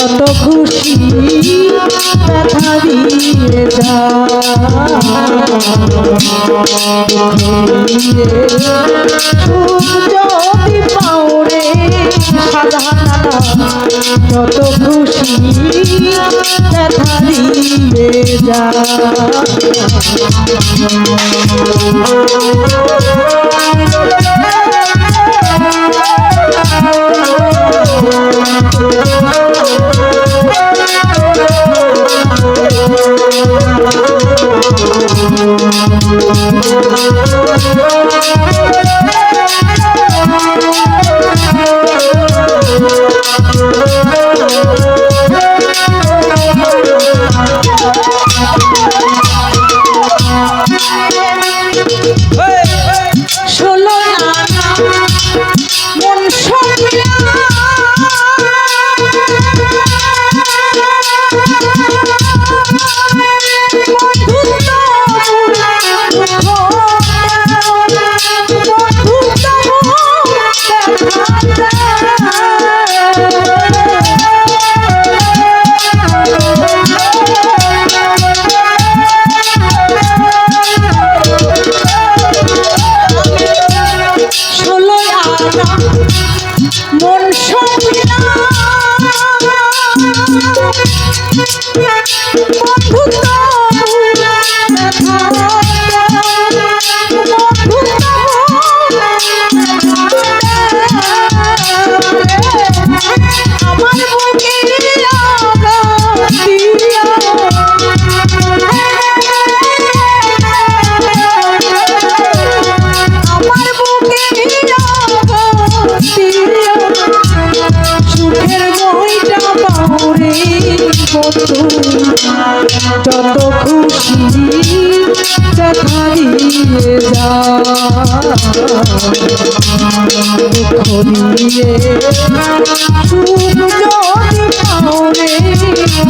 যত খুশি ব্যথা দিয়ে যদি পাওরে সাধারণ যত খুশি ব্যথা দিয়ে যা Thank you.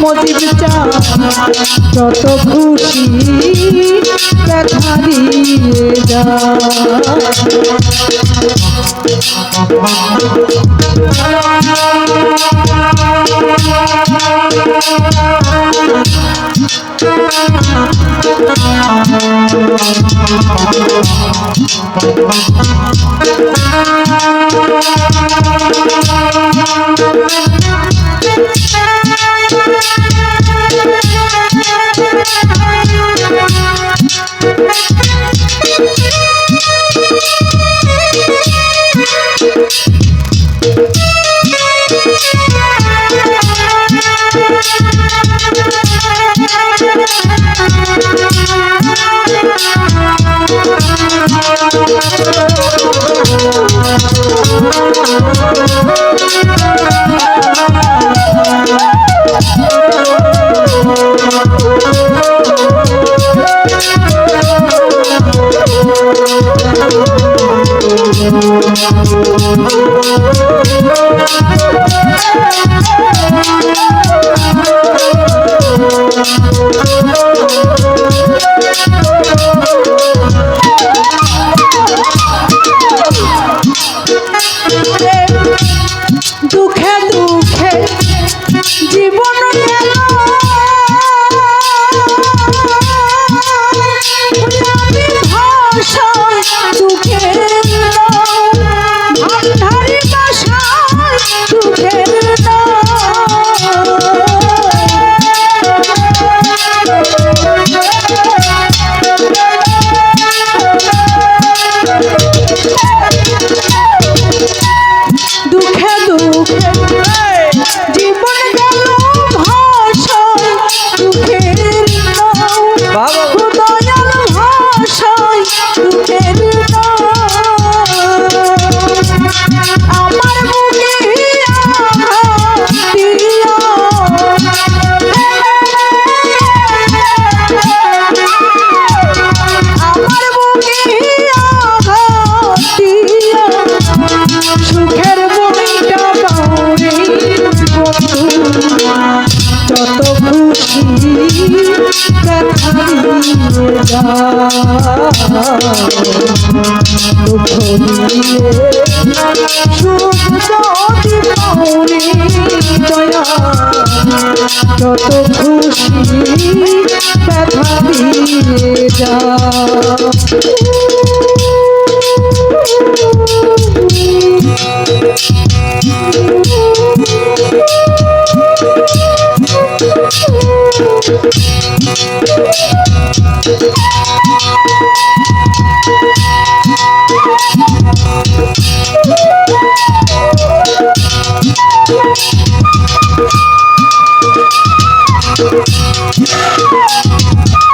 মজিব যত খুশি ব্যথা দিয়ে যা Thank you. Thank you. যত খুশি ব্যথা দিয়ে যা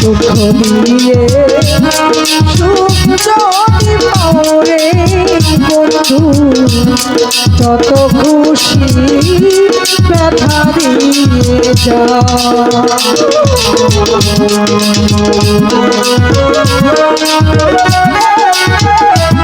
দুঃখ দিয়ে সুখী পাওরে বন্ধু যত খুশি ব্যথা দিয়ে যা Thank you.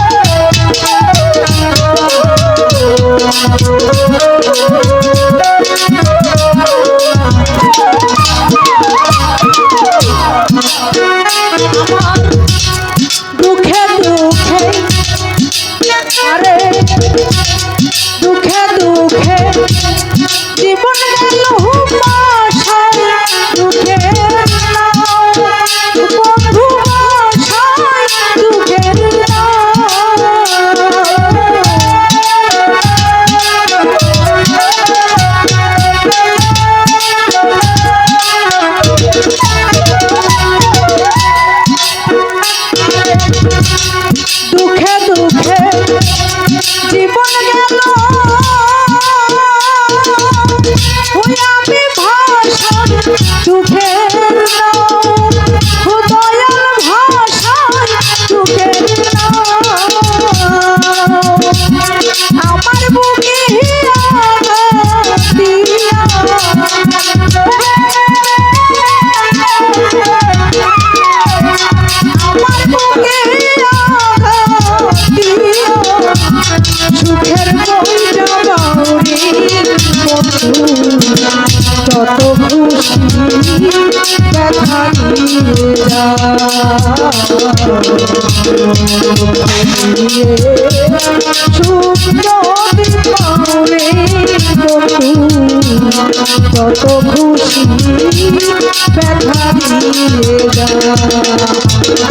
তত খুশি দেখা তত খুশি দেখা দিয়ে যা।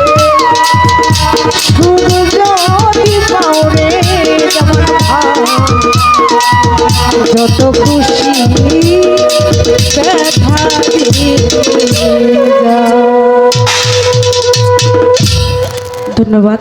যত খুশি ধন্যবাদ।